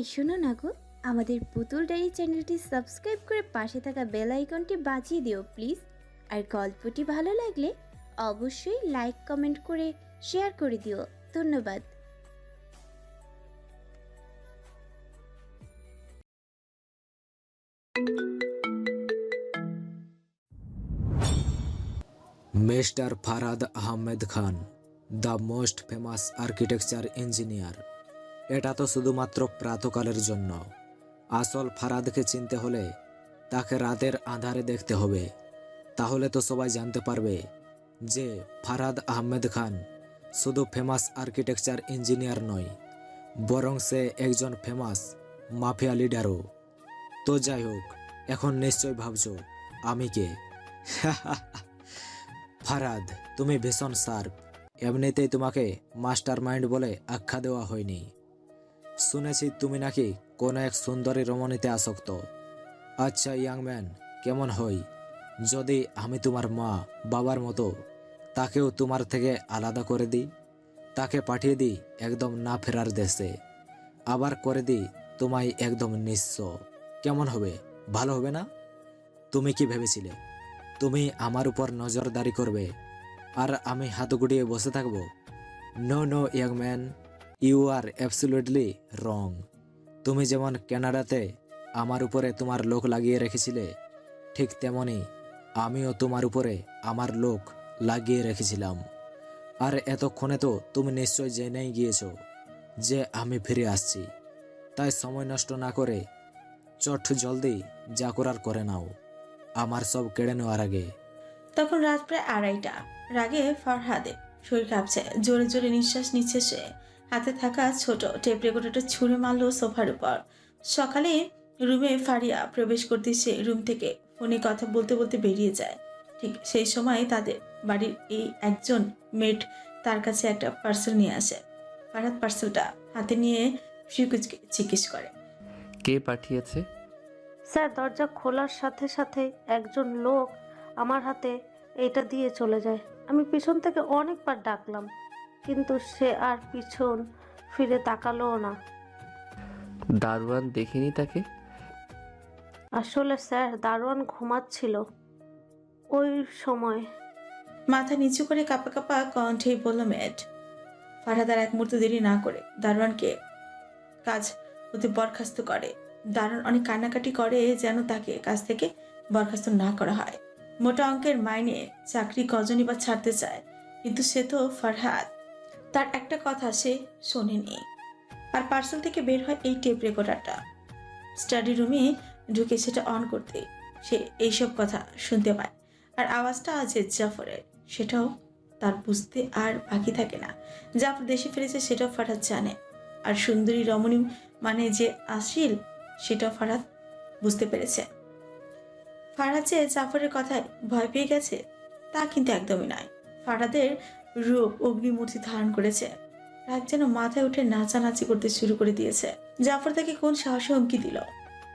এই শোনো না গো, আমাদের পুতুল ডায়েরি চ্যানেলটি সাবস্ক্রাইব করে পাশে থাকা বেল আইকনটি বাজিয়ে দিও, প্লিজ। আর গল্পটি ভালো লাগলে অবশ্যই লাইক, কমেন্ট করে শেয়ার করে দিও। ধন্যবাদ। Mister Farad Ahmed Khan, the most famous architecture engineer. এটা তো শুধুমাত্র প্রাতকালের জন্য। আসল ফারাদকে চিনতে হলে তাকে রাতের আধারে দেখতে হবে। তাহলে তো সবাই জানতে পারবে যে ফারাদ আহমেদ খান শুধু ফেমাস আর্কিটেকচার ইঞ্জিনিয়ার নয়, বরং সে একজন ফেমাস মাফিয়া লিডারও। তো যাই হোক, এখন নিশ্চয় ভাবছ আমি কে? ফারাদ, তুমি ভীষণ শার্প। এমনিতেই তোমাকে মাস্টার মাইন্ড বলে আখ্যা দেওয়া হয়নি। শুনেছি তুমি নাকি কোনো এক সুন্দরী রমণীতে আসক্ত। আচ্ছা ইয়াং ম্যান, কেমন হই? যদি আমি তোমার মা, বাবার মতো, তাকেও তোমার থেকে আলাদা করে দিই? তাকে পাঠিয়ে দিই একদম না ফেরার দেশে। আবার করে দিই তোমায় একদম নিঃস্ব। কেমন হবে? ভালো হবে না? তুমি কি ভেবেছিলে? তুমি আমার উপর নজরদারি করবে? আর আমি হাত গুটিয়ে বসে থাকব? No no, young man. You are absolutely wrong তুমি যেমন কানাডাতে আমার উপরে তোমার লোক লাগিয়ে রেখেছিলে, ঠিক তেমনি আমিও তোমার উপরে আমার লোক লাগিয়ে রেখেছিলাম। আর এতক্ষণে তো তুমি নিশ্চয় জেনেই গিয়েছো যে আমি ফিরে আসছি। তাই সময় নষ্ট না করে চট জলদি যা করার করে নাও। আমার সব কেড়ে নেওয়ার আগে। তখন রাত প্রায় আড়াইটা। রাগে ফরহাদে শরীর কাঁপছে। জোরে জোরে নিঃশ্বাস নিচ্ছে সে। হাতে থাকা ছোট টেপ রেকর্ডারটা ছুঁড়ে মারলো সোফার উপর। সকালে রুমে ফারিয়া প্রবেশ করতে সে রুম থেকে ফোনে কথা বলতে বলতে বেরিয়ে যায়। ঠিক সেই সময় তাদের বাড়ির এই একজন মেট তার কাছে একটা পার্সেল নিয়ে আসে। ফারহাদ পার্সেলটা হাতে নিয়ে ফিকুজকে জিজ্ঞেস করে। কে পাঠিয়েছে? স্যার দরজা খোলার সাথে সাথে একজন লোক আমার হাতে এটা দিয়ে চলে যায়। আমি পিছন থেকে অনেকবার ডাকলাম। কিন্তু সে আর পিছন ফিরে তাকালোও না। দারোয়ান দেখেনি তাকে? আসলে স্যার দারোয়ান ঘুমাচ্ছিল ওই সময়। মাথা নিচু করে কাপা কাপা কণ্ঠেই বলল মেট ফারহাদার এক মুহূর্ত দেরি না করে। দারোয়ানকে কাজ হতে বরখাস্ত করে। দারোয়ান অনেক কান্নাকাটি করে যেন তাকে কাজ থেকে বরখাস্ত না করা হয়। মোটা অঙ্কের মাইনে চাকরি কজনই বা ছাড়তে চায় কিন্তু সে তো ফারহাদ। তার একটা কথা সে শোনেনি। আর পার্সেল থেকে বের হয় এই টেপ রেকর্ডারটা। স্টাডি রুমে ঢুকে সেটা অন করতে সে এইসব কথা শুনতে পায়। আর আওয়াজটা আছে জাফরের, সেটাও তার বুঝতে আর বাকি থাকে না। জাফর দেশে ফিরেছে সেটাও ফারাত জানে। আর সুন্দরী রমণী মানে যে আসিল সেটাও ফারাত বুঝতে পেরেছে। ফারাদ যে জাফরের কথায় ভয় পেয়ে গেছে, তা কিন্তু একদমই নয়। ফারাদের রূপ অগ্নিমূর্তি ধারণ করেছে। রাগ যেন মাথায় উঠে নাচানাচি করতে শুরু করে দিয়েছে। জাফর তাকে কোন সাহসে হুমকি দিল?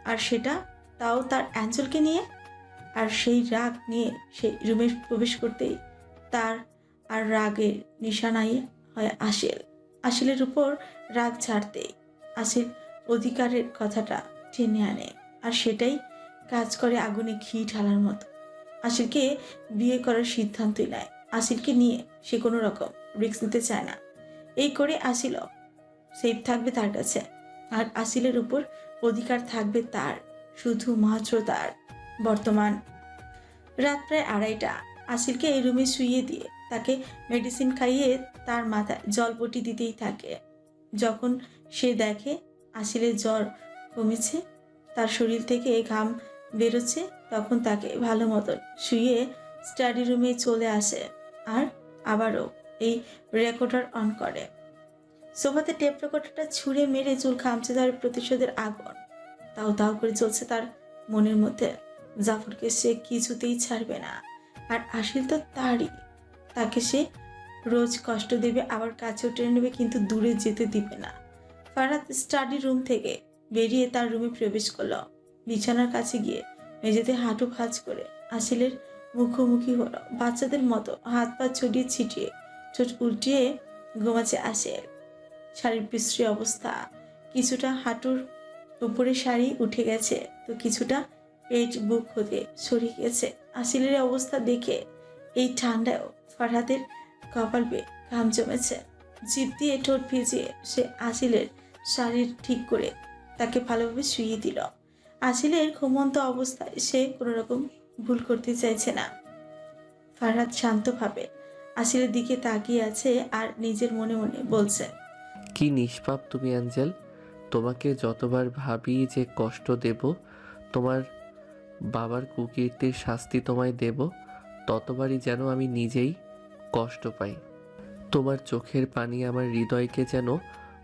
আর সেটা? তাও তার অ্যাঞ্জেলকে নিয়ে? আর সেই রাগ নিয়ে সেই রুমে প্রবেশ করতেই তার আর রাগের নিশানাই হয় আসিল আসিলের উপর রাগ ছাড়তে আসিল অধিকারের কথাটা টেনে আনে। আর সেটাই কাজ করে আগুনে ঘি ঢালার মতো। আসিলকে বিয়ে করার সিদ্ধান্তই নেয়। আসিলকে নিয়ে সে কোনো রকম রিস্ক নিতে চায় না। এই করে আসিল সেফ থাকবে তার কাছে। আর আসিলের উপর অধিকার থাকবে তার শুধু শুধুমাত্র তার। বর্তমান রাত প্রায় আড়াইটা। আসিলকে এই রুমে শুইয়ে দিয়ে তাকে মেডিসিন খাইয়ে তার মাথায় জলপটি দিতেই থাকে। যখন সে দেখে আসিলের জ্বর কমেছে, তার শরীর থেকে ঘাম বেরোচ্ছে, তখন তাকে ভালো মতন শুয়ে স্টাডি রুমে চলে আসে আর আবারও এই রেকর্ডার অন করে। সোফাতে টেপ রেকর্ডারটা ছুঁড়ে মেরে চুল খামচে ধরে প্রতিশোধের আগুন। তাও তাও করে চলছে তার মনের মধ্যে। জাফরকে সে কিছুতেই ছাড়বে না। আর আসিল তো তারই। তাকে সে রোজ কষ্ট দেবে, আবার কাছেও টেনে নেবে, কিন্তু দূরে যেতে দিবে না। ফারাদ স্টাডি রুম থেকে বেরিয়ে তার রুমে প্রবেশ করল। বিছানার কাছে গিয়ে মেঝেতে হাঁটু ভাঁজ করে আসিলের মুখোমুখি হলো। বাচ্চাদের মতো হাত পা ছড়িয়ে ছিটিয়ে ঠোঁট উল্টিয়ে ঘুমাচ্ছে আসে শাড়ির বিশ্রী অবস্থা। কিছুটা হাঁটুর উপরে শাড়ি উঠে গেছে তো কিছুটা পেট বুক হতে সরিয়ে গেছে। আসিলের অবস্থা দেখে এই ঠান্ডায়ও ফারহাদের কপাল বেয়ে ঘাম জমেছে। জিপ দিয়ে ঠোঁট ভিজিয়ে সে আসিলের শাড়ির ঠিক করে তাকে ভালোভাবে শুইয়ে দিল। আসিলের ঘুমন্ত অবস্থায় সে কোনো রকম ভুল করতে চাইছে না। ফারহাদ শান্তভাবে আসিলের দিকে তাকিয়ে আছে আর নিজের মনে মনে বলছে, কি নিষ্পাপ তুমি, অ্যাঞ্জেল। তোমাকে যতবার ভাবি যে কষ্ট দেব, তোমার বাবার কুকীর্তির শাস্তি তোমায় দেব, ততবারই যেন আমি নিজেই কষ্ট পাই। তোমার চোখের পানি আমার হৃদয়কে যেন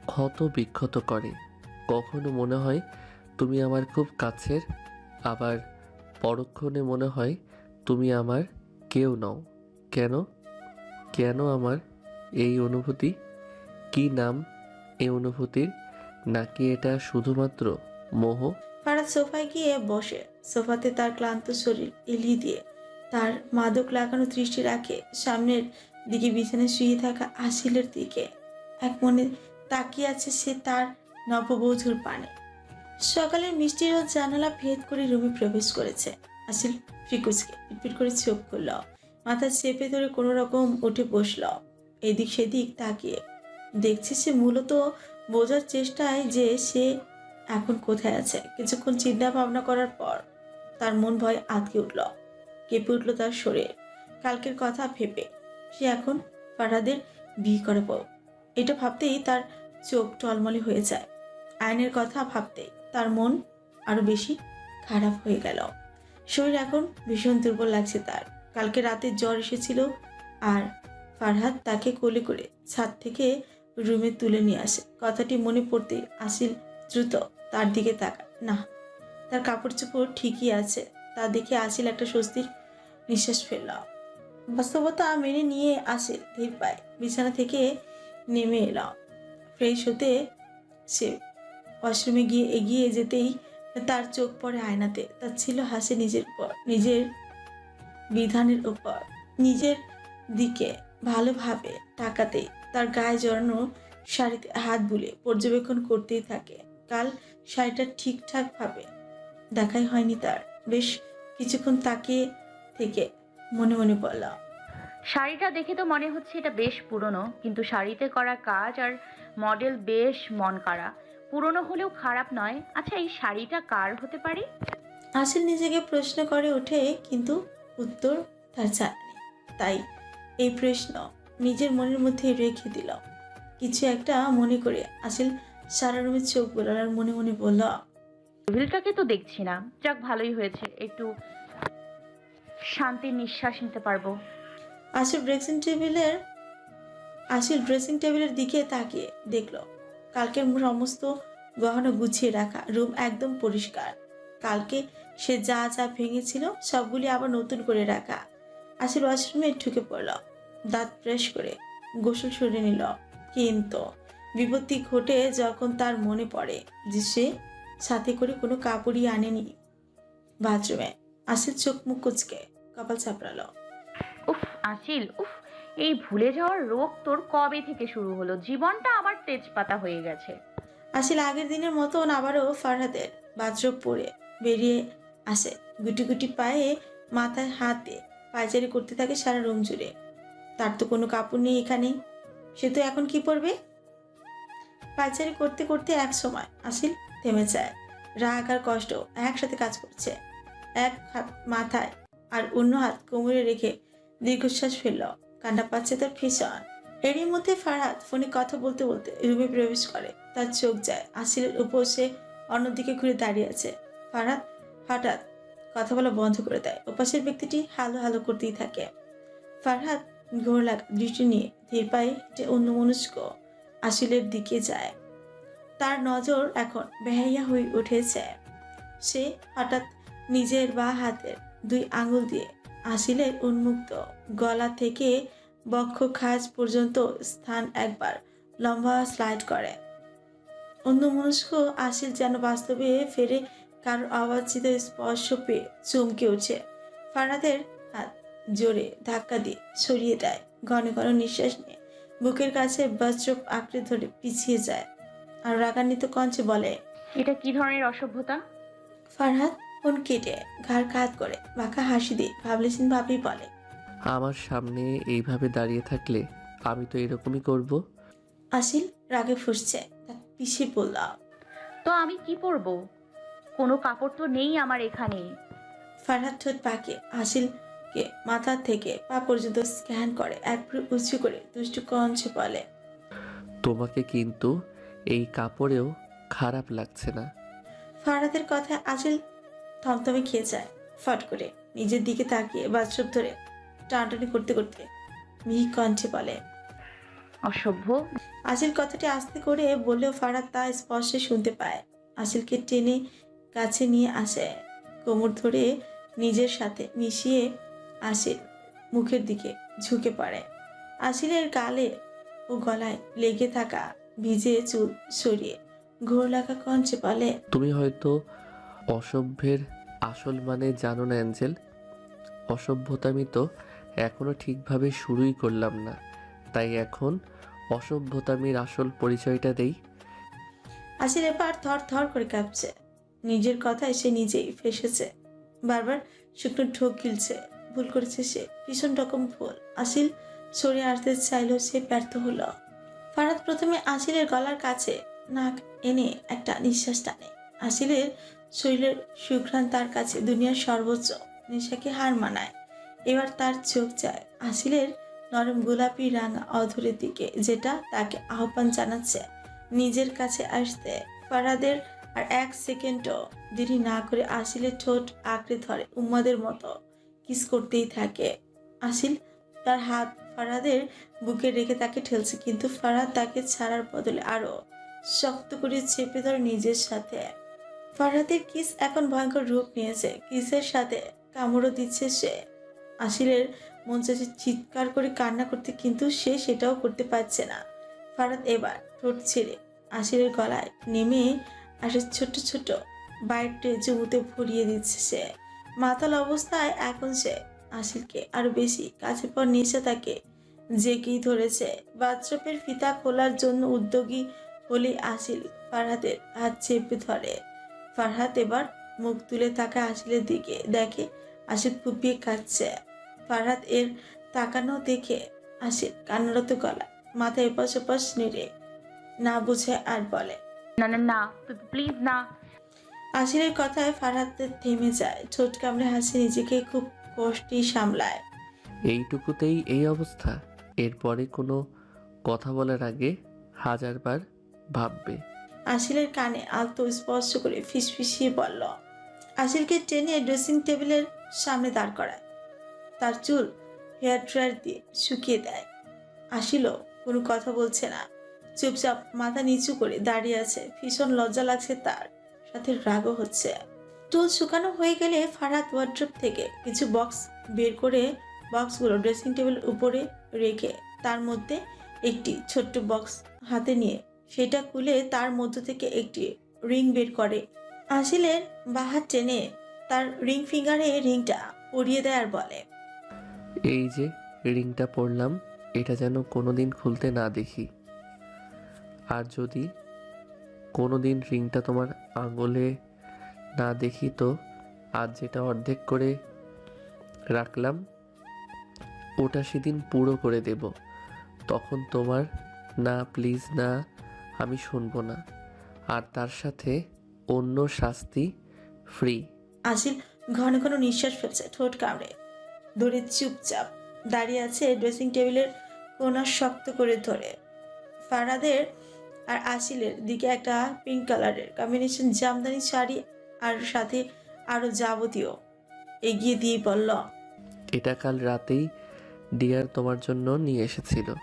ক্ষত বিক্ষত করে। কখনো মনে হয় তুমি আমার খুব কাছের, আবার পরক্ষণে মনে হয় তুমি আমার কেউ নও। কেন? কেন আমার এই অনুভূতি? কি নাম এই অনুভূতির? নাকি এটা শুধুমাত্র মোহ? ফারাদ সোফায় গিয়ে বসে, সোফাতে তার ক্লান্ত শরীর এলিয়ে দিয়ে, তার মাদক লাগানো দৃষ্টি রাখে সামনের দিকে বিছানায় শুয়ে থাকা আসিলের দিকে। এক মনে তাকিয়ে আছে সে তার নববধূর পানে। সকালের মিষ্টি রোদ জানালা ভেদ করে রুমে প্রবেশ করেছে। আসিল ফ্রিকুচকে পিটপিট করে চোখ করল মাথা চেপে ধরে কোনো রকম উঠে বসল। এদিক সেদিক তাকিয়ে। দেখছে সে মূলত বোঝার চেষ্টায় যে সে এখন কোথায় আছে। কিছুক্ষণ চিন্তা ভাবনা করার পর তার মন ভয় আঁতকে উঠল। কেঁপে উঠল তার শরীর। কালকের কথা ভেবে সে এখন ফারাদের বিয়ে করে এটা ভাবতেই তার চোখ টলমলে হয়ে যায়। আইনের কথা ভাবতেই তার মন আরও বেশি খারাপ হয়ে গেল। শরীর এখন ভীষণ দুর্বল লাগছে তার। কালকে রাতে জ্বর এসেছিল আর ফারহাদ তাকে কোলে করে ছাদ থেকে রুমে তুলে নিয়ে আসে। কথাটি মনে পড়তে আসিল দ্রুত তার দিকে তাকা না, তার কাপড় চোপড় ঠিকই আছে। তা দেখে আসিল একটা স্বস্তির নিঃশ্বাস ফেলল। বাস্তবতা মেনে নিয়ে আসিল ধীর পায়। বিছানা থেকে নেমে এলাম ফ্রেশ হতে সে ওয়াশরুমে গিয়ে এগিয়ে যেতেই তার চোখ পড়ে আয়নাতে। তার ছিল হাসে নিজের উপর নিজের বিধানের ওপর নিজের দিকে ভালোভাবে তাকাতেই তার গায়ে জড়ানো শাড়িতে হাত বুলে পর্যবেক্ষণ করতেই থাকে। কাল শাড়িটা ঠিকঠাকভাবে দেখাই হয়নি তার। বেশ কিছুক্ষণ তাকিয়ে থেকে মনে মনে বলল, শাড়িটা দেখে তো মনে হচ্ছে এটা বেশ পুরনো, কিন্তু শাড়িতে করা কাজ আর মডেল বেশ মন কাড়া পুরনো হলেও খারাপ নয়। আচ্ছা এই শাড়িটা কার হতে পারে? আসিল নিজেকে প্রশ্ন করে ওঠে কিন্তু উত্তর তার জানা নেই তাই এই প্রশ্ন নিজের মনের মধ্যে রেখে দিল। কিছু একটা মনে করে আসিল সারা রুমে চোখ বোলার আর মনে মনে বলল টেবিলটাকে তো দেখছি না। যাক ভালোই হয়েছে। একটু শান্তির নিঃশ্বাস নিতে পারব। আসিল ড্রেসিং টেবিলের আসিল ড্রেসিং টেবিলের দিকে তাকিয়ে দেখল কালকের সমস্ত গহনা গুছিয়ে রাখা, রুম একদম পরিষ্কার। কালকে সে যা যা ভেঙেছিল সবগুলি আবার নতুন করে রাখা। আসিল ওয়াশরুমে ঢুকে পড়ল। দাঁত ব্রাশ করে গোসল সরে নিল। কিন্তু বিপত্তি ঘটে যখন তার মনে পড়ে যে সে সাথে করে কোনো কাপড়ই আনেনি। বাথরুমে আসিল চোখ মুখ কুচকে, কপাল চাপড়ালো। উফ, আসিল, উফ। এই ভুলে যাওয়ার রোগ তোর কবে থেকে শুরু হলো? জীবনটা আবার তেজপাতা হয়ে গেছে। আসিল আগের দিনের মতন আবারও ফারহাদের বাথরুম পরে বেরিয়ে আসে। গুটি গুটি পায়ে মাথায় হাতে পায়চারি করতে থাকে সারা রুম জুড়ে। তার তো কোনো কাপড় নেই এখানে। সে তো এখন কি পরবে? পায়চারি করতে করতে এক সময় আসিল থেমে যায়। রাগ আর কষ্ট একসাথে কাজ করছে। এক হাত মাথায় আর অন্য হাত কোমরে রেখে দীর্ঘশ্বাস ফেলল। কান্না পাচ্ছে তার ভীষণ। এরই মধ্যে ফারহাদ ফোনে কথা বলতে বলতে রুমে প্রবেশ করে। তার চোখ যায়। আসিলের উপর সে অন্যদিকে ঘুরে দাঁড়িয়ে আছে। ফারহাদ হঠাৎ কথা বলা বন্ধ করে দেয়। ওপাশের ব্যক্তিটি হালো হালো করতেই থাকে। ফারহাদ ঘোর লাগা দৃষ্টি নিয়ে ধীর পায়ে হেঁটে অন্য মনস্ক আসিলের দিকে যায়। তার নজর এখন বেহাইয়া হয়ে উঠেছে। সে হঠাৎ নিজের বা হাতের দুই আঙুল দিয়ে আসিলের উন্মুক্ত গলা থেকে বক্ষ খাজ পর্যন্ত স্থান একবার লম্বা স্লাইড করে। অন্য মনস্ক আসিল যেন বাস্তবে ফেরে কারোর অবাঞ্ছিত স্পর্শ পেয়ে চমকে উঠে। ফারাদের হাত জোরে ধাক্কা দিয়ে সরিয়ে দেয়। ঘন ঘন নিঃশ্বাস নিয়ে বুকের কাছে বজ্রপ আঁকড়ে ধরে পিছিয়ে যায়। আর রাগান্বিত কঞ্চে বলে এটা কি ধরনের অসভ্যতা? ফারহাদ ফোন কেটে ঘাড় কাত করে বাঁকা হাসি দিয়ে ভাবলেছেন ভাবি বলে। আমার সামনে এইভাবে দাঁড়িয়ে থাকলে আমি তো এরকমই করব। আসিল রাগে ফুসছে পিছিয়ে পড়ল তো আমি কি পরবো? কোনো কাপড় তো নেই আমার এখানে। ফারহাদ ঠোঁট পাকে আসিলকে মাথা থেকে পা পর্যন্ত স্ক্যান করে এক উঁচু করে দুষ্টু কঞ্চে বলে তোমাকে কিন্তু এই কাপড়েও খারাপ লাগছে না। ফারহাদের কথা আসিল থমথমে খেয়ে যায় ফট করে। নিজের দিকে তাকিয়ে বাথরুম ধরে টানটানি করতে করতে মিহি কণ্ঠে বলে অসভ্য। আসিল কথাটি আস্তে করে বললেও ফারাদ তা স্পষ্টে শুনতে পায়। আসিলকে টেনে কাছে নিয়ে আসে কোমর ধরে নিজের সাথে মিশিয়ে আসিল মুখের দিকে ঝুঁকে পড়ে। আসিলের গালে ও গলায় লেগে থাকা ভিজে চুল সরিয়ে ঘোর লাগা কঞ্চে বলে তুমি হয়তো অসভ্যের আসল মানে জানো না, অ্যাঞ্জেল? অসভ্যতামি তো এখনও ঠিকভাবে শুরুই করলাম না। তাই এখন অসভ্যতামির আসল পরিচয়টা দেই। আসিল এবার থর থর করে কাঁপছে। নিজের কথায় সে নিজেই ফেসেছে। বারবার শুকনো ঠোক গিলছে। ভুল করেছে সে। ভীষণ রকম ভুল। আসিল সরে আসতে চাইলেও সে ব্যর্থ হলো। ফারাদ প্রথমে আসিলের গলার কাছে নাক এনে একটা নিঃশ্বাস টানে। আসিলের শরীরের সুঘ্রাণ তার কাছে দুনিয়ার সর্বোচ্চ নেশাকে হার মানায়। এবার তার চোখ যায় আসিলের নরম গোলাপি রাঙা অধরের দিকে, যেটা তাকে আহ্বান জানাচ্ছে নিজের কাছে আসতে। ফারাদের আর এক সেকেন্ডও দেরি না করে আসিলের ঠোঁট আঁকড়ে ধরে উম্মাদের মতো, কিস করতেই থাকে। আসিল তার হাত ফারাদের বুকে রেখে তাকে ঠেলছে, কিন্তু ফারাদ তাকে ছাড়ার বদলে আরও শক্ত করে চেপে ধরে নিজের সাথে। ফারাদের কিস এখন ভয়ঙ্কর রূপ নিয়েছে। কিসের সাথে কামড়ও দিচ্ছে সে। আসিলের মন চাইছে চিৎকার করে কান্না করতে, কিন্তু সে সেটাও করতে পারছে না। ফারাদ এবার ঠোঁট ছেড়ে আশিরের গলায় নেমে আসে ছোট ছোট বাইটে জমুতে ভরিয়ে দিচ্ছে সে। মাতাল অবস্থায় এখন সে আশিলকে আরও বেশি কাছে পর নেশা তাকে জেগেই ধরেছে। বাথরুমের ফিতা খোলার জন্য উদ্যোগী হলে আসিল ফারহাদের হাত চেপে ধরে। ফারহাদ এবার মুখ তুলে তাকে আসিলের দিকে দেখে আসিল ফুপিয়ে কাঁদছে। ফারহাদ এর তাকানো দেখে আসিল কান্নারত গলা মাথা এপাশ ওপাশ নেড়ে না বুঝে আর বলে না না না প্লিজ না। আসিলের কথায় ফারহাদ থেমে যায় ছোট কামড়ে হাসি নিজেকে খুব কষ্টেই সামলায়। এইটুকুতেই এই অবস্থা এরপরে কোনো কথা বলার আগে হাজারবার ভাববে। আসিলের কানে আলতো স্পর্শ করে ফিসফিসিয়ে বলল আসিলকে টেনে ড্রেসিং টেবিলের সামনে দাঁড় করায়। তার চুল হেয়ার ড্রায়ার দিয়ে শুকিয়ে দেয়। আসিলও কোনো কথা বলছে না। চুপচাপ মাথা নিচু করে দাঁড়িয়ে আছে। ভীষণ লজ্জা লাগছে তার। সাথে রাগও হচ্ছে। চুল শুকানো হয়ে গেলে ফারাত ওয়ার্ড্রপ থেকে কিছু বক্স বের করে বক্সগুলো ড্রেসিং টেবিলের উপরে রেখে তার মধ্যে একটি ছোট্ট বক্স হাতে নিয়ে সেটা খুলে তার মধ্য থেকে একটি রিং বের করে। আসিলের বাহার টেনে তার রিং ফিঙ্গারে রিংটা পরিয়ে দেয় আর বলে, এই যে রিংটা পরলাম, এটা যেন কোনোদিন খুলতে না দেখি। আর যদি কোনোদিন রিংটা তোমার আঙুলে না দেখি তো আজ যেটা অর্ধেক করে রাখলাম, ওটা সেদিন পুরো করে দেব। তখন তোমার না, প্লিজ না আমি শুনব না। আর তার সাথে অন্য শাস্তি ফ্রি। আসিল ঘন ঘন নিঃশ্বাস ফেলছে ঠোঁট কামড়ে। ধরে চুপচাপ দাঁড়িয়ে আছে ড্রেসিং টেবিলের কোনা শক্ত করে ধরে। ফারাদের আর আসিলের দিকে একটা পিঙ্ক কালারের কম্বিনেশন জামদানি শাড়ি আর সাথে আরও যাবতীয়। এগিয়ে দিয়ে বলল এটা কাল রাতেই ডিয়ার তোমার জন্য নিয়ে এসেছিল।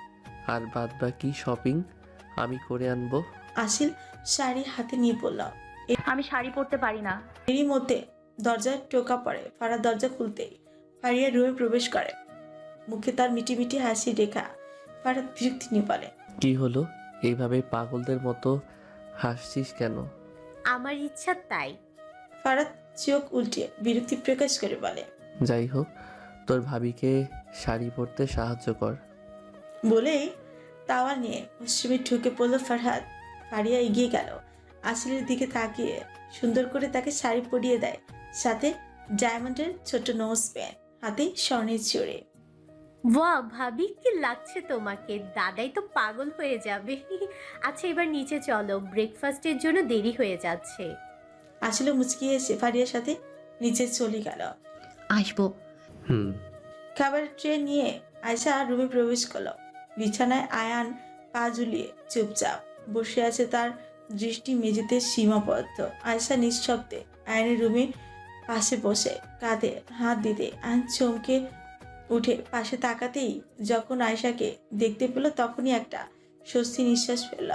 আর বাদ বাকি শপিং আমি করে আনব। আসিল শাড়ি হাতে নিয়ে বলল আমি শাড়ি পরতে পারি না। এরই মধ্যে দরজায় টোকা পড়ে। ফারাদ দরজা খুলতেই ফারিয়া রুমে প্রবেশ করে। মুখে তার মিটি মিটি হাসি রেখা ফারাদ বিরক্তি নিয়ে বলে কি হলো? এইভাবে পাগলদের মতো হাসছিস কেন? আমার ইচ্ছা তাই। ফারাদ চোখ উল্টে বিরক্তি প্রকাশ করে বলে যাই হোক তোর ভাবিকে শাড়ি পরতে সাহায্য কর। বলেই তাওয়া নিয়ে ওয়াশরুমে ঢুকে পড়ল ফারহাদ। ফারিয়া এগিয়ে গেল। আসিলের দিকে তাকিয়ে সুন্দর করে তাকে শাড়ি পরিয়ে দেয় সাথে ডায়মন্ডের ছোট নোজ প্যান হাতে স্বর্ণের চড়ে। বাহ ভাবি কি লাগছে তোমাকে? দাদাই তো পাগল হয়ে যাবে। আচ্ছা এবার নিচে চলো। ব্রেকফাস্টের জন্য দেরি হয়ে যাচ্ছে। আসলে মুচকিয়ে এসে ফারিয়ার সাথে নিচে চলে গেল। আসব। হুম। খাবারের ট্রে নিয়ে আয়সা রুমে প্রবেশ করল। বিছানায় আয়ান পা ঝুলিয়ে চুপচাপ বসে আছে তার দৃষ্টি মেঝেতে সীমাবদ্ধ। আয়সা নিঃশব্দে আয়নের রুমে পাশে বসে কাঁধে হাত দিতে আয়ন চমকে উঠে পাশে তাকাতেই যখন আয়সাকে দেখতে পেল তখনই একটা স্বস্তি নিঃশ্বাস ফেলল।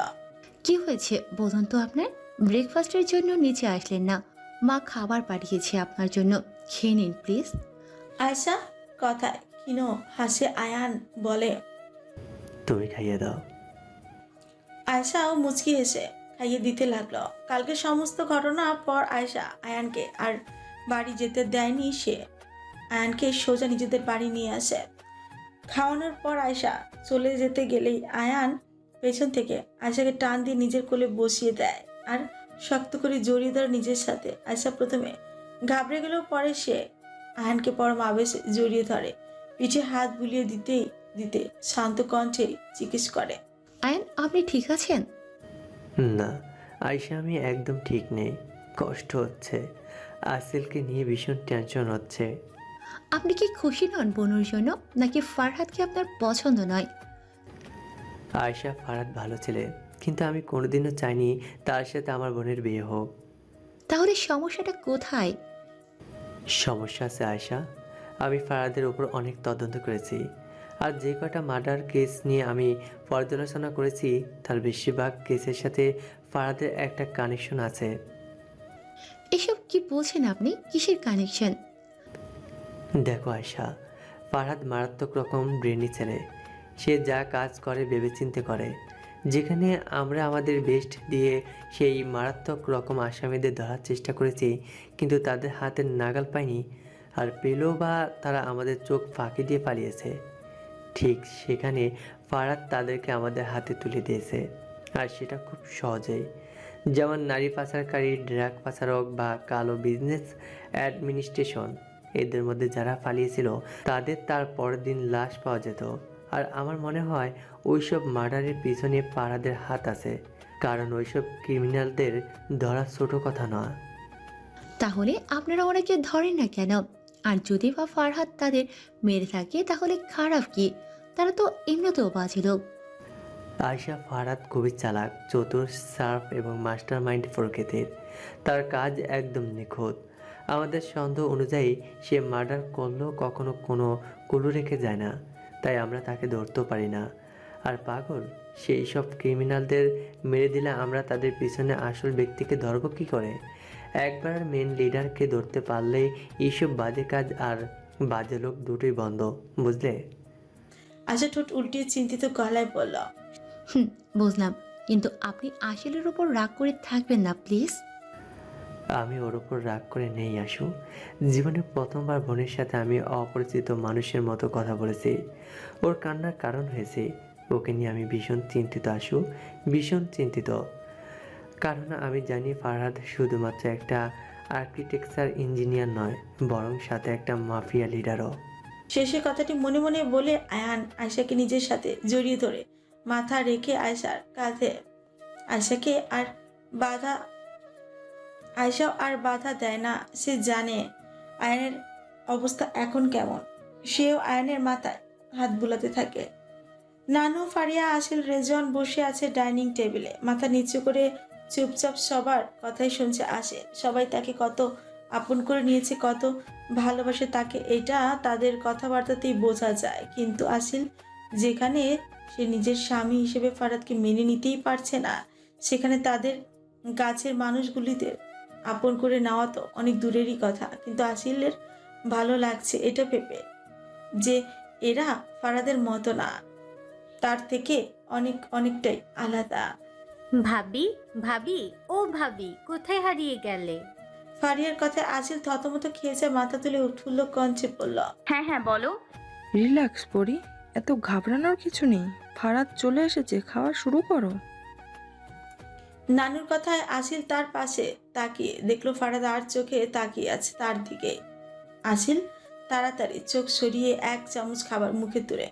কি হয়েছে বলুন তো আপনার? ব্রেকফাস্টের জন্য নিচে আসলেন না। মা খাবার পাঠিয়েছে আপনার জন্য। খেয়ে নিন প্লিজ। আয়সা কথায় ক্ষীণ হাসে আয়ান বলে তুমি খাইয়ে দাও। আয়সাও মুচকি এসে খাইয়ে দিতে লাগল। কালকে সমস্ত ঘটনা পর আয়সা আয়ানকে আর বাড়ি যেতে দেয়নি সে। আয়ানকে সোজা নিজেদের বাড়ি নিয়ে আসে। খাওয়ানোর পর আয়সা চলে যেতে গেলেই আয়ান পেছন থেকে আয়সাকে টান দিয়ে নিজের কোলে বসিয়ে দেয় আর শক্ত করে জড়িয়ে ধরে নিজের সাথে। আয়সা প্রথমে ঘাবড়ে গেলেও পরে সে আয়ানকে পরম আবেশে জড়িয়ে ধরে। পিঠে হাত বুলিয়ে দিতেই দিতে শান্ত কণ্ঠে জিজ্ঞেস করে। আয়ন আপনি ঠিক আছেন? না আয়সা আমি একদম ঠিক নেই। কষ্ট হচ্ছে। আসিলকে নিয়ে ভীষণ টেনশন হচ্ছে। আপনি কি খুশি নন বনুর জন্য নাকি ফারহাদকে আপনার পছন্দ নয়? আয়সা ফারাদ ভালো ছেলে কিন্তু আমি কোনোদিনও চাইনি তার সাথে আমার বোনের বিয়ে হোক। তাহলে সমস্যাটা কোথায়? সমস্যা আছে আয়সা আমি ফারাদের উপর অনেক তদন্ত করেছি। আর যে কটা মার্ডার কেস নিয়ে আমি পর্যালোচনা করেছি তার বেশিরভাগ কেসের সাথে ফারাদের একটা কানেকশন আছে। এসব কি বলছেন আপনি? কিসের কানেকশন দেখো আয়সা ফারহাদ মারাত্মক রকম ব্রেনি ছেলে। সে যা কাজ করে ভেবেচিন্তে করে। যেখানে আমরা আমাদের বেস্ট দিয়ে সেই মারাত্মক রকম আসামিদের ধরার চেষ্টা করেছি কিন্তু তাদের হাতের নাগাল পাইনি আর পেলেও বা তারা আমাদের চোখ ফাঁকি দিয়ে পালিয়েছে। ঠিক সেখানে ফারাদ তাদেরকে আমাদের হাতে তুলে দিয়েছে। আর সেটা খুব সহজেই। যেমন নারী পাচারকারী, ড্রাগ পাচারক বা কালো বিজনেস অ্যাডমিনিস্ট্রেশন এদের মধ্যে যারা পালিয়েছিল, তাদের তার পরের দিন লাশ পাওয়া যেত। আর আমার মনে হয় ওইসব মার্ডারের পিছনে পাড়াদের হাত আছে। কারণ ওইসব ক্রিমিনালদের ধরা ছোট কথা নয়। তাহলে আপনারা ওনাকে ধরেন না কেন? আর যদি বা ফারহাদ তাদের মেরে থাকে, তাহলে খারাপ কি? তারা তো এমনিতেও বাজে লোক আয়সা ফারাদ খুবই চালাক, চতুর, সার্ফ এবং মাস্টার মাইন্ড প্রকৃতির। তার কাজ একদম নিখুঁত। আমাদের সন্দেহ অনুযায়ী সে মার্ডার করলেও কখনো কোনো কুলু রেখে যায় না। তাই আমরা তাকে ধরতেও পারি না। আর পাগল, সেই সব ক্রিমিনালদের মেরে দিলে আমরা তাদের পিছনে আসল ব্যক্তিকে ধরব কী করে? একবার মেন লিডারকে ধরতে পারলেই এইসব বাজে কাজ আর বাজে লোক দুটোই বন্ধ বুঝলে? আশা ঠোঁট উল্টিয়ে চিন্তিত গলায় বলল হুম বুঝলাম। কিন্তু আপনি আসলের উপর রাগ করে থাকবেন না প্লিজ। আমি ওর ওপর রাগ করে নেই আসু জীবনে প্রথমবার বোনের সাথে আমি অপরিচিত মানুষের মতো কথা বলেছি। ওর কান্নার কারণ হয়েছে। ওকে নিয়ে আমি ভীষণ চিন্তিত আসু ভীষণ চিন্তিত। কারণ আমি জানি ফারহাদ শুধুমাত্র একটা আর্কিটেকচার ইঞ্জিনিয়ার নয়, বরং সাথে একটা মাফিয়া লিডারও। শেষে কথাটি মনে মনে বলে আয়ান আয়সাকে নিজের সাথে জড়িয়ে ধরে। মাথা রেখে আয়সার কাঁধে আয়সাকে আর বাধা আয়সাও আর বাধা দেয় না, সে জানে আয়নের অবস্থা এখন কেমন। সেও আয়নের মাথায় হাত বুলাতে থাকে। নানু, ফারিয়া, আসিল, রেজন বসে আছে ডাইনিং টেবিলে। মাথা নিচু করে চুপচাপ সবার কথাই শুনছে আসে। সবাই তাকে কত আপন করে নিয়েছে, কত ভালোবাসে তাকে, এটা তাদের কথাবার্তাতেই বোঝা যায়। কিন্তু আসিল যেখানে সে নিজের স্বামী হিসেবে ফারাদকে মেনে নিতেই পারছে না, সেখানে তাদের গাছের মানুষগুলিতে আপন করে নেওয়া তো অনেক দূরেরই কথা। কিন্তু আসিলের ভালো লাগছে এটা ভেবে যে এরা ফারাদের মতো না, তার থেকে অনেক, অনেকটাই আলাদা। ভাবি ভাবি ও ভাবি কোথায় হারিয়ে গেলে? ফারিয়ার কথায় আসিল থতমত খেয়েছে মাথা তুলে উঠল কঞ্চে পড়ল হ্যাঁ হ্যাঁ বলো। রিল্যাক্স পড়ি এত ঘাবড়ানোর কিছু নেই। ফারাদ চলে এসেছে খাওয়া শুরু করো। নানুর কথায় আসিল তার পাশে তাকিয়ে দেখল ফারাদ আর চোখে তাকিয়ে আছে তার দিকে। আসিল তাড়াতাড়ি চোখ সরিয়ে এক চামচ খাবার মুখে তুলে।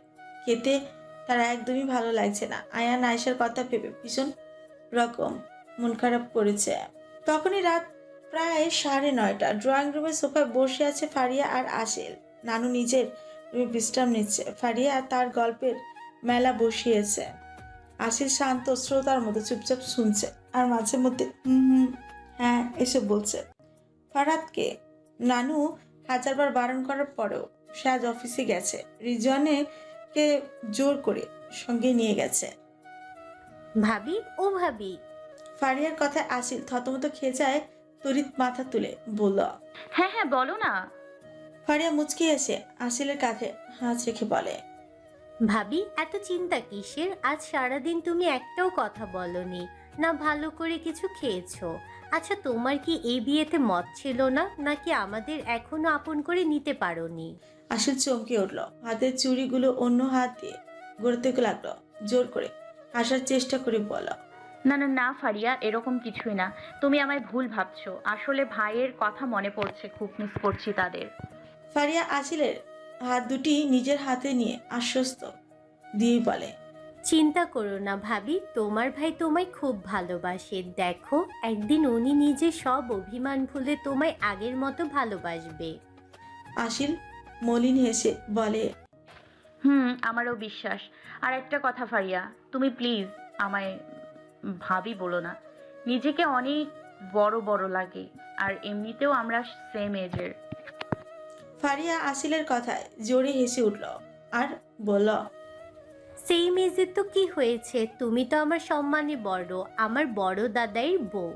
খেতে তার একদমই ভালো লাগছে না। আয়ান আয়েশার কথা ভেবে ভীষণ রকম, মন খারাপ করেছে। তখনই রাত প্রায় সাড়ে নয়টা, ড্রয়িং রুমে সোফায় বসে আছে ফারিয়া আর আসিল নানু নিজের রুমে বিশ্রাম নিচ্ছে। ফারিয়া তার গল্পের মেলা বসিয়েছে। আসিল শান্ত, শ্রোতার মতো চুপচাপ শুনছে আর মাঝে মধ্যে হুম হুম হ্যাঁ এসে বলছে। ফারাদকে নানু হাজারবার বারণ করার পরেও সে আজ অফিসে গেছে। রিজনে কে জোর করে সঙ্গে নিয়ে গেছে। ভাবি ও ভাবি। ফারিয়ার কথায় আসিল থতমত খেয়ে যায় তরিত মাথা তুলে বলল হ্যাঁ হ্যাঁ বলো না। ফারিয়া মুচকি এসে আসিলের কাঁধে হাত রেখে বলে ভাবি এত চিন্তা কিসের? আজ সারাদিন তুমি একটাও কথা বলনি। না ভালো করে কিছু খেয়েছো। আচ্ছা তোমার কি এই বিয়েতে মত ছিল না? নাকি আমাদের এখনও আপন করে নিতে পারোনি? আসিল চমকে উঠল হাতের চুড়িগুলো অন্য হাত দিয়ে গড়তে লাগল জোর করে হাসার চেষ্টা করে বলল না না না ফারিয়া এরকম কিছুই না। তুমি আমায় ভুল ভাবছ। আসলে ভাইয়ের কথা মনে পড়ছে খুব মিস করছি তাদের। ফারিয়া আসিলের হাত দুটি নিজের হাতে নিয়ে আশ্বস্ত। দিয়ে বলে চিন্তা করো না ভাবি তোমার ভাই তোমায় খুব ভালোবাসে। দেখো একদিন উনি নিজে সব অভিমান ভুলে তোমায় আগের মতো ভালোবাসবে। আসিল মলিন হেসে বলে হুম আমারও বিশ্বাস। আর একটা কথা ফারিয়া তুমি প্লিজ আমায় ভাবি বলো না। নিজেকে অনেক বড় বড় লাগে আর এমনিতেও আমরা সেম এজের ফারিয়া আসিলের কথায় জোরে হেসে উঠল আর বলল সেই মেজে তো কি হয়েছে? তুমি তো আমার সম্মানে বড় আমার বড় দাদাইর বউ।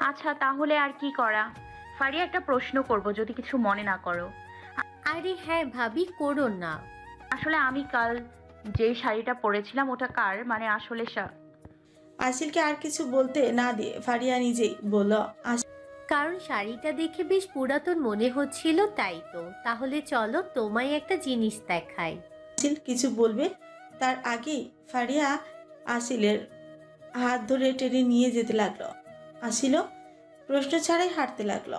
আচ্ছা তাহলে আর কি করা? ফারিয়া একটা প্রশ্ন করব যদি কিছু মনে না করো। আরে হ্যাঁ ভাবি করো না। আসলে আমি কাল যে শাড়িটা পরেছিলাম ওটা কার? মানে আসলে সা- আসিলকে আর কিছু বলতে না দিয়ে ফারিয়া নিজেই বলল কারণ শাড়িটা দেখে বেশ পুরাতন মনে হচ্ছিল তাই তো। তাহলে চলো তোমায় একটা জিনিস দেখাই। আসিল কিছু বলবে? তার আগেই ফারিয়া আসিলের হাত ধরে টেনে নিয়ে যেতে লাগল। আসিল প্রশ্ন ছাড়াই হাঁটতে লাগল।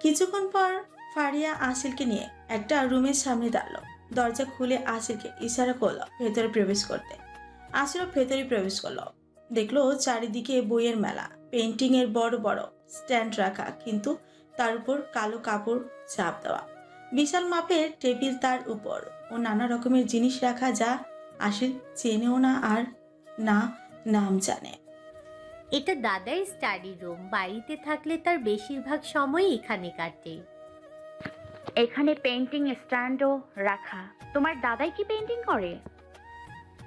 কিছুক্ষণ পর ফারিয়া আসিলকে নিয়ে একটা রুমের সামনে দাঁড়াল। দরজা খুলে আসিলকে ইশারা করল ভেতরে প্রবেশ করতে। আসিলও ভেতরে প্রবেশ করল। দেখল চারিদিকে বইয়ের মেলা পেন্টিং এর বড় বড় স্ট্যান্ড রাখা, কিন্তু তার উপর কালো কাপড় চাপ দেওয়া। বিশাল মাপের টেবিল তার উপর ও নানা রকমের জিনিস রাখা যা আসিল চেনেও না আর না নাম জানে। এটা দাদাই স্টাডি রুম বাড়িতে থাকলে তার বেশিরভাগ সময় এখানে কাটে। এখানে পেন্টিং স্ট্যান্ডও রাখা। তোমার দাদাই কি পেন্টিং করে?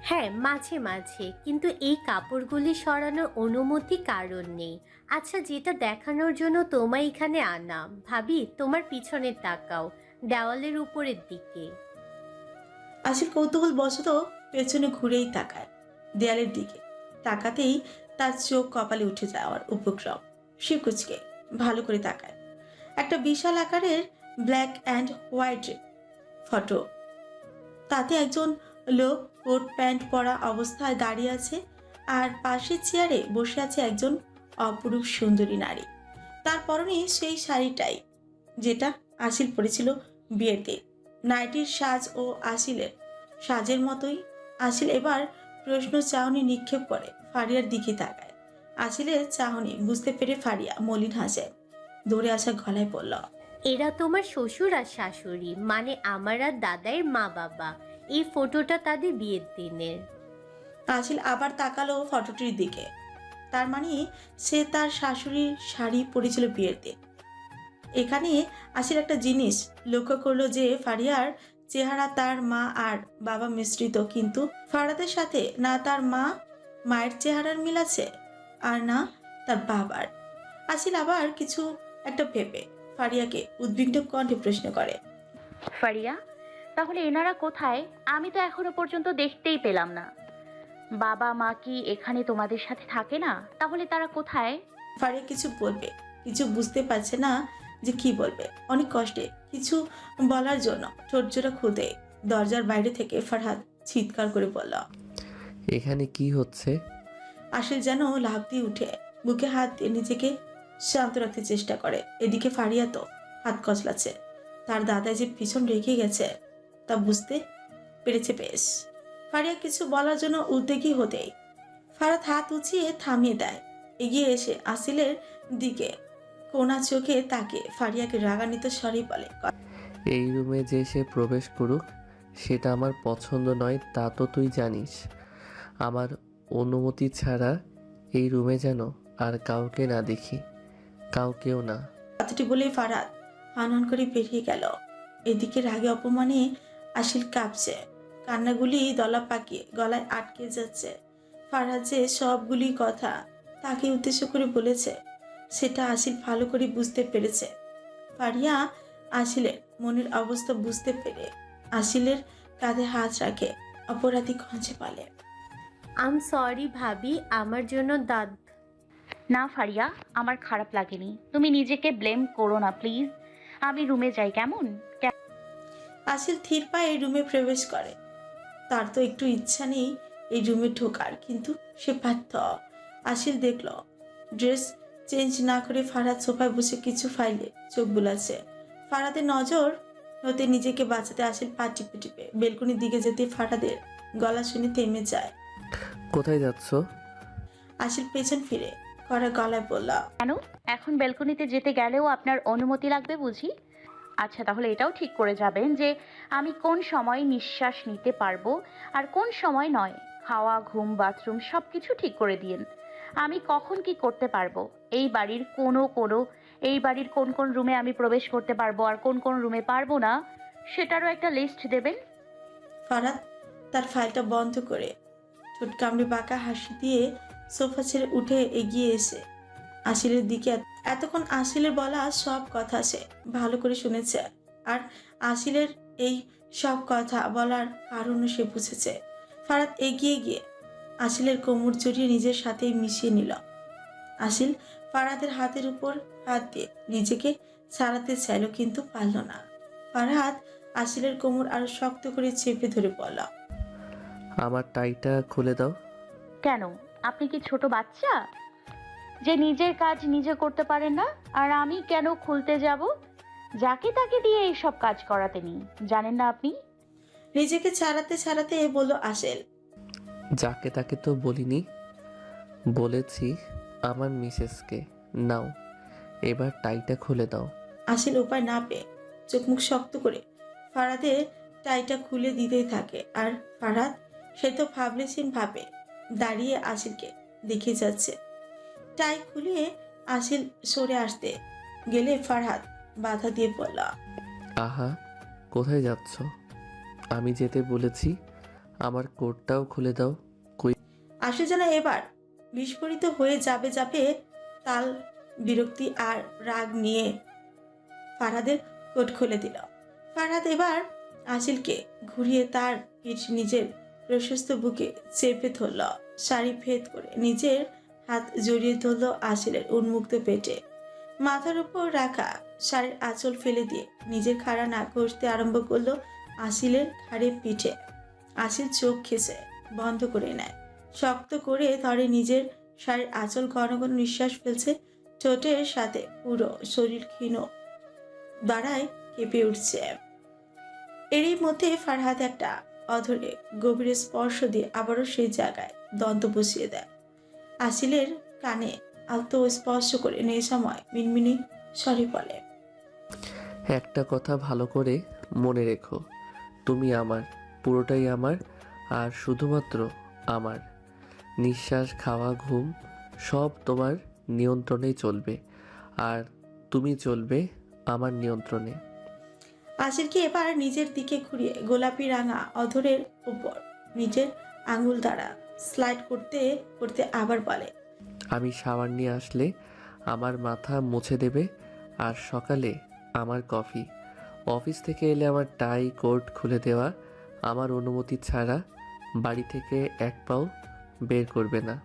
হ্যাঁ মাঝে মাঝে। কিন্তু এই কাপড়গুলি সরানোর অনুমতি কারণ নেই। আচ্ছা যেটা দেখানোর জন্য তোমায় এখানে আনা। ভাবি তোমার পিছনে তাকাও দেওয়ালের উপরের দিকে। আসিল কৌতূহল বশত পেছনে ঘুরেই তাকায় দেয়ালের দিকে। তাকাতেই তার চোখ কপালে উঠে যাওয়ার উপক্রম। সে কুচকে ভালো করে তাকায়। একটা বিশাল আকারের ব্ল্যাক অ্যান্ড হোয়াইট ফটো। তাতে একজন লোক কোট প্যান্ট পরা অবস্থায় দাঁড়িয়ে আছে আর পাশের চেয়ারে বসে আছে একজন অপরূপ সুন্দরী নারী। তার পরনে সেই শাড়িটাই, যেটা আসিল পরেছিল বিয়েতে। নাইটির সাজ ও আসিলের সাজের মতোই আসিল। এবার প্রশ্ন চাহনি নিক্ষেপ করে, ফারিয়ার দিকে তাকায়। আসিলের চাহনি বুঝতে পেরে ফারিয়া মলিন হাসে। দৌড়ে আসা গলায় পড়ল এরা তোমার শ্বশুর আর শাশুড়ি মানে আমার আর দাদাইয়ের মা বাবা এই ফটোটা তাদের বিয়ের দিনের। আসিল আবার তাকালো ফটোটির দিকে। তার মানে সে তার শাশুড়ির শাড়ি পরেছিল বিয়ের দিন। এখানে আসিল একটা জিনিস, লক্ষ্য করল যে ফারিয়ার চেহারা তার মা আর বাবা মিশ্রিত, কিন্তু ফারাদের সাথে না তার মা মায়ের চেহারার মিল আছে আর না তার বাবার। আসিল আবার কিছু একটা ভেবে। ফারিয়াকে উদ্বিগ্ন কণ্ঠে প্রশ্ন করে। ফারিয়া তাহলে এনারা কোথায়? আমি তো এখনও পর্যন্ত দেখতেই পেলাম না। বাবা মা কি এখানে তোমাদের সাথে থাকে না? তাহলে তারা কোথায়? ফারিয়া কিছু বলবে কিছু বুঝতে পারছে না যে কি বলবে। অনেক কষ্টে কিছু বলার জন্য ঠোঁট জোড়া খুদে দরজার বাইরে থেকে ফারহাদ চিৎকার করে বলল এখানে কি হচ্ছে? আসিল যেন লাভ দিয়ে উঠে বুকে হাত দিয়ে নিজেকে শান্ত রাখতে চেষ্টা করে। এদিকে ফারিয়া তো হাত কচলাচ্ছে। তার দাদা যে পিছন রেখে গেছে, তা বুঝতে পেরেছে বেশ। ফারিয়া কিছু বলার জন্য উদ্যোগী হতেই ফারাত হাত উঁচিয়ে থামিয়ে দেয়। এগিয়ে এসে আসিলের দিকে কোনা চোখে তাকে ফারিয়াকে রাগান্বিত স্বরে বলে এই রুমে যে সে প্রবেশ করুক, সেটা আমার পছন্দ নয়, তা তো তুই জানিস। আমার অনুমতি ছাড়া এই রুমে যেন আর কাউকে না দেখি। কাউকেও না। কথাটি বলেই ফারাদ হানহান করে বেরিয়ে গেল। এদিকে রাগে অপমানে আসিল কাঁপছে। কান্নাগুলি দলা পাকিয়ে গলায় আটকে যাচ্ছে। ফারাদ যে সবগুলি কথা তাকে উদ্দেশ্য করে বলেছে সেটা আসিল ভালো করে বুঝতে পেরেছে। ফারিয়া আসিলের মনের অবস্থা বুঝতে পেরে আসিলের কাঁধে হাত রাখে অপরাধী কঞ্চে বলে আম সরি ভাবি আমার জন্য দাদ না ফারিয়া আমার খারাপ লাগেনি। তুমি নিজেকে ব্লেম করো না প্লিজ আমি রুমে যাই কেমন? আসিল ধীর পায়ে এই রুমে প্রবেশ করে। তার তো একটু ইচ্ছা নেই এই রুমে ঢোকার কিন্তু সে বাধ্য আসিল দেখল ড্রেস চেঞ্জ না করে ফারাদ সোফায় বসে কিছু ফাইলে চোখ বুলাচ্ছে। ফারাদের নজর হতে নিজেকে বাঁচাতে আসিল পা টিপে টিপে বেলকনির দিকে যেতে ফারাদের গলা শুনে থেমে যায়। কোথায় যাচ্ছ? আসিল পেছন ফিরে। করা গলায় বলল কেন? এখন ব্যালকনিতে যেতে গেলেও আপনার অনুমতি লাগবে বুঝি? আচ্ছা তাহলে এটাও ঠিক করে যাবেন যে আমি কোন সময় নিঃশ্বাস নিতে পারব আর কোন সময় নয়। খাওয়া ঘুম বাথরুম সব কিছু ঠিক করে দিন। আমি কখন কি করতে পারব? এই বাড়ির কোনো কোনো এই বাড়ির কোন কোন রুমে আমি প্রবেশ করতে পারব আর কোন কোন রুমে পারব না সেটারও একটা লিস্ট দেবেন? ফারাদ তার ফাইলটা বন্ধ করে ঠোঁট কামড়ে বাঁকা হাসি দিয়ে সোফা ছেড়ে উঠে এগিয়ে এসে আসিলের দিকে এতক্ষণ আসিলের বলা সব কথা সে ভালো করে শুনেছে। আর আসিলের এই সব কথা বলার কারণও সে বুঝেছে। ফারাত এগিয়ে গিয়ে আসিলের কোমর জড়িয়ে নিজের সাথেই মিশিয়ে নিল। আসিল ফারাদের হাতের উপর হাত দিয়ে নিজেকে ছাড়াতে চাইল কিন্তু পারল না। ফারাদ আসিলের কোমর আরও শক্ত করে চেপে ধরে পড়ল আমার টাইটা খুলে দাও। কেন? আপনি কি ছোট বাচ্চা? যে নিজের কাজ নিজে করতে পারেন না আর আমি কেন খুলতে যাব? যাকে তাকে দিয়ে এইসব কাজ করাতে নি জানেন না আপনি? নিজেকে ছাড়াতে ছাড়াতে এ বলল আসেল। যাকে তাকে তো বলিনি। বলেছি আমার মিসেসকে নাও এবার টাইটা খুলে দাও। আসেল উপায় না পেয়ে চোখ মুখ শক্ত করে ফারাদের টাইটা খুলে দিতেই থাকে আর ফারাদ সে তো ভাবলেছেন ভাবে। দাঁড়িয়ে আসিলকে দেখে যাচ্ছে। টাই খুলে আসিল সরে আসতে গেলে ফারহাদ বাধা দিয়ে বলল আহা কোথায় যাচ্ছ? আমি যেতে বলেছি আমার কোটটাও খুলে দাও আসে যেন এবার বিস্ফোরিত হয়ে যাবে যাবে তাল বিরক্তি আর রাগ নিয়ে ফারহাদের কোট খুলে দিল। ফারহাদ এবার আসিলকে ঘুরিয়ে তার পিঠ নিজের প্রশস্ত বুকে চেপে ধরল। শাড়ি ভেদ করে নিজের হাত জড়িয়ে ধরল আসিলের উন্মুক্ত পেটে। মাথার উপর রাখা শাড়ির আঁচল ফেলে দিয়ে নিজের খাড়া নাক ঘষতে আরম্ভ করল আসিলের ঘাড়ে পিঠে। আসিল চোখ খেসে বন্ধ করে নেয়। শক্ত করে ধরে নিজের শাড়ির আঁচল ঘন ঘন নিঃশ্বাস ফেলছে। ঠোঁটের সাথে পুরো শরীর ক্ষীণ দাঁড়ায় কেঁপে উঠছে। এরই মধ্যে ফারহাদ একটা অধরে গভীর স্পর্শ দিয়ে আবারও সেই জায়গায় দন্ত বসিয়ে দেয়। আসিলের কানে আলতো স্পর্শ করে নেই সময় মিনমিনি সরি বলে, একটা কথা ভালো করে মনে রেখো। তুমি আমার, পুরোটাই আমার আর শুধুমাত্র আমার। নিঃশ্বাস, খাওয়া, ঘুম সব তোমার নিয়ন্ত্রণেই চলবে। আর তুমি চলবে আমার নিয়ন্ত্রণে। আসিলকে এবার নিজের দিকে ঘুরিয়ে গোলাপি রাঙা অধরের উপর নিজের আঙুল দ্বারা স্লাইড করতে করতে আবার বলে আমি সাবান নিয়ে আসলে আমার মাথা মুছে দেবে আর সকালে আমার কফি। অফিস থেকে এলে আমার টাই কোট খুলে দেওয়া আমার অনুমতি ছাড়া বাড়ি থেকে এক পাও বের করবে না।